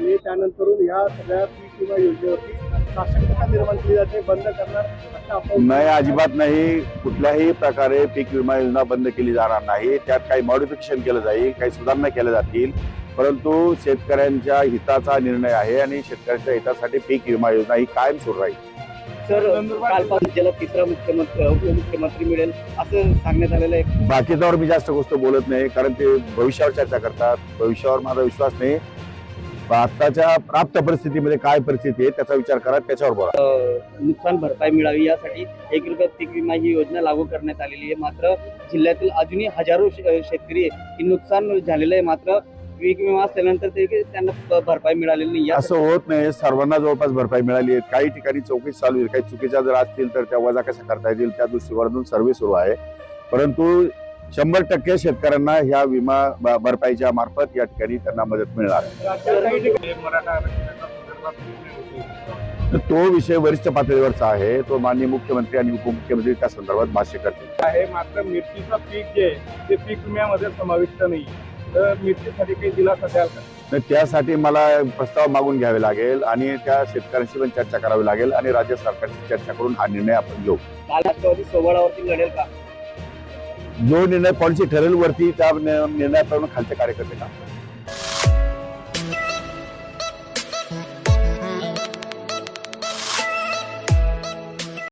त्यानंतरून ह्या सगळ्या पीक विमा योजनेवरती शासकता निर्माण केली जाते बंद करणार नाही अजिबात नाही. कुठल्याही प्रकारे पीक विमा योजना बंद केली जाणार नाही. त्यात काही मॉडिफिकेशन केलं जाईल काही सुधारणा केल्या जातील. परंतु शेतकऱ्यांच्या हिताचा निर्णय आहे आणि शेतकऱ्यांच्या हितासाठी पीक विमा योजना ही कायम सुरू राहील. सर कालपासून तिसरा मुख्यमंत्री उपमुख्यमंत्री मिळेल असं सांगण्यात आलेलं आहे. बाकीच्यावर मी जास्त गोष्ट बोलत नाही कारण ते भविष्यावर चर्चा करतात. भविष्यावर माझा विश्वास नाही. आत्ताच्या प्राप्त परिस्थितीमध्ये काय परिस्थिती आहे त्याचा विचार करा त्याच्यावर बोला. नुकसान भरपाई मिळावी यासाठी एक रुपया पीक विमा ही योजना लागू करण्यात आलेली आहे. मात्र जिल्ह्यातील अजूनही हजारो शेतकरी नुकसान झालेलं आहे. मात्र पीक विमा असल्यानंतर ते त्यांना भरपाई मिळालेली नाही. असं होत नाही. सर्वांना जवळपास भरपाई मिळाली आहे. काही ठिकाणी चौकशी चालू आहे. काही चुकीच्या जर असतील तर त्या वजा कशा करता येतील? त्या दृष्टिकोनातून सर्वे सुरू आहे. परंतु शंभर टक्के शेतकऱ्यांना ह्या विमा भरपाईच्या मार्फत या ठिकाणी त्यांना मदत मिळणार. तो विषय वरिष्ठ पातळीवरचा आहे. तो माननीय मुख्यमंत्री आणि उपमुख्यमंत्री त्या संदर्भात भाष्य करतील. आहे. मात्र मिरचीचं पीक जे ते पीक विम्यामध्ये समाविष्ट नाही. तर मिरचीसाठी काही दिलासा द्याल का? तर त्यासाठी मला प्रस्ताव मागून घ्यावे लागेल आणि त्या शेतकऱ्यांशी पण चर्चा करावी लागेल आणि राज्य सरकारशी चर्चा करून हा निर्णय आपण घेऊ. सोबळावरती लढेल का? जो निर्णय पॉलिसी ठरेल वरती त्या निर्णयाप्रमाणे खालचे कार्यकर्ते काम